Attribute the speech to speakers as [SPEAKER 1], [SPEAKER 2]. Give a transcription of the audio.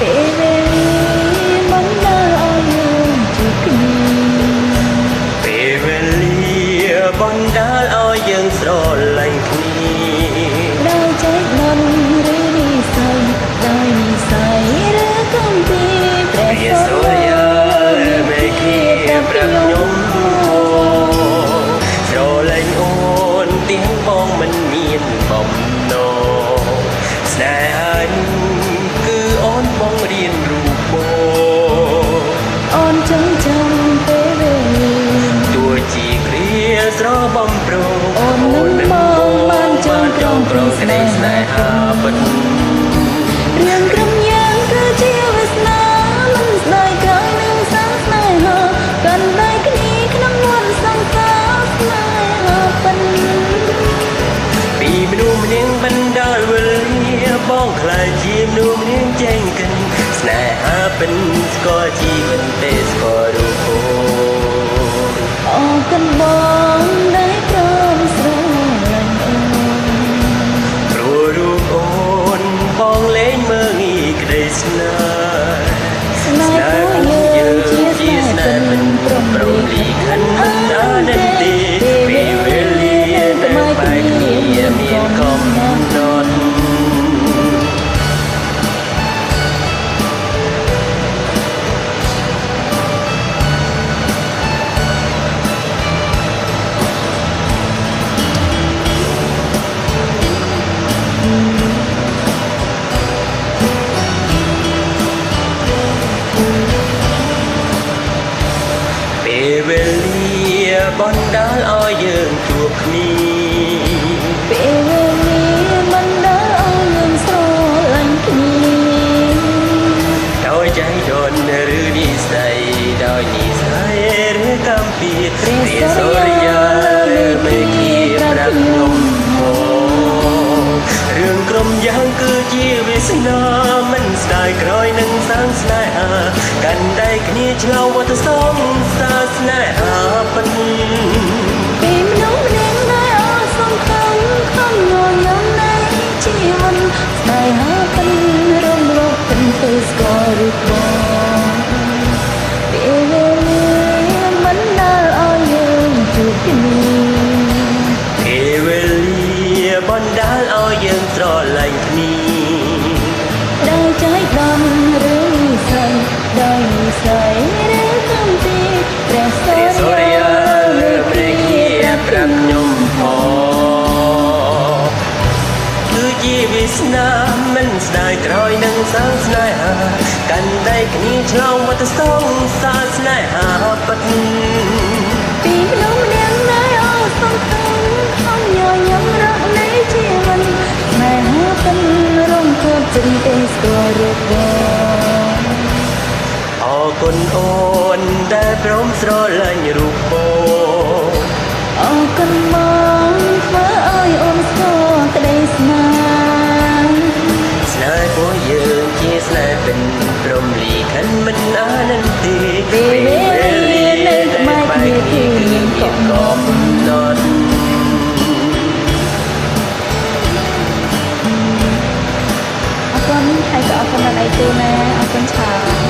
[SPEAKER 1] ពេលវេលាមិននៅឲ្យយើងជាគ្នា
[SPEAKER 2] ពេលវេលាបណ្ដាលឲ្យយើងស្រលាញ់គ្នា
[SPEAKER 1] ដោយចិត្តមិនឬនិស័យដោយនិស័យឬកំពីព្រះសូរ្យា
[SPEAKER 2] មេឃីប្រញោ
[SPEAKER 1] ម
[SPEAKER 2] ស្រលាញ់អូនទៀងបងមិន ស្របំប្រង
[SPEAKER 1] អូននឹងបងបានចង់ក្រង
[SPEAKER 2] ក្រងក្តីស្នេហាពិត
[SPEAKER 1] រឿងក្រុមយ៉ាងគឺជាវាសនាមិនស្ដាយក្រោយនឹងសាំស្នេហាកាន់តែគ្នាក្នុងវដ្តសង្សារស្នេហាពិន
[SPEAKER 2] ពីមនុស្សម្នាងបណ្ដាលវេលាបងខ្លាចជាមនុស្សម្នាងចែងកិនស្នេហាពិនស្គាល់ជីវិតទេស្គាល់រូបអូន
[SPEAKER 1] អរគុណបង
[SPEAKER 2] យ
[SPEAKER 1] បណ្ដា
[SPEAKER 2] លឲ្យយើងជួបគ្នា
[SPEAKER 1] ពេលវេលាមិនដល់ឲ្យយើងស្រឡាញ់គ្នា
[SPEAKER 2] ដោយចៃដន្យឬនិស័យដោយនិស័យឬកម្មពីព្រះសូរយាមេឃាប្រាប់ខ្គឺជាវាសនាមិនស្ដាយក្រោយនឹងសាងស្នេហាកាន់តែគ្នាឆ្លងវត្តសងសាស្នេហាពិន
[SPEAKER 1] ពីមនុស្សម្នាក់ សាងស្នេហាកាន់
[SPEAKER 2] តែគ្នាឆ្លងវត្តសងសាស្នេហាពិត
[SPEAKER 1] ពីមនុស្សម្នាក់ដែលអស់សង្ឃឹមខំញញឹមរកនៃជីវិតស្នេហាពិនរំភើបចិនទេស្គាល់រូបបង
[SPEAKER 2] អរគុណអូនដែលព្រមស្រឡាញ់រូបបង
[SPEAKER 1] អរគុណ and time.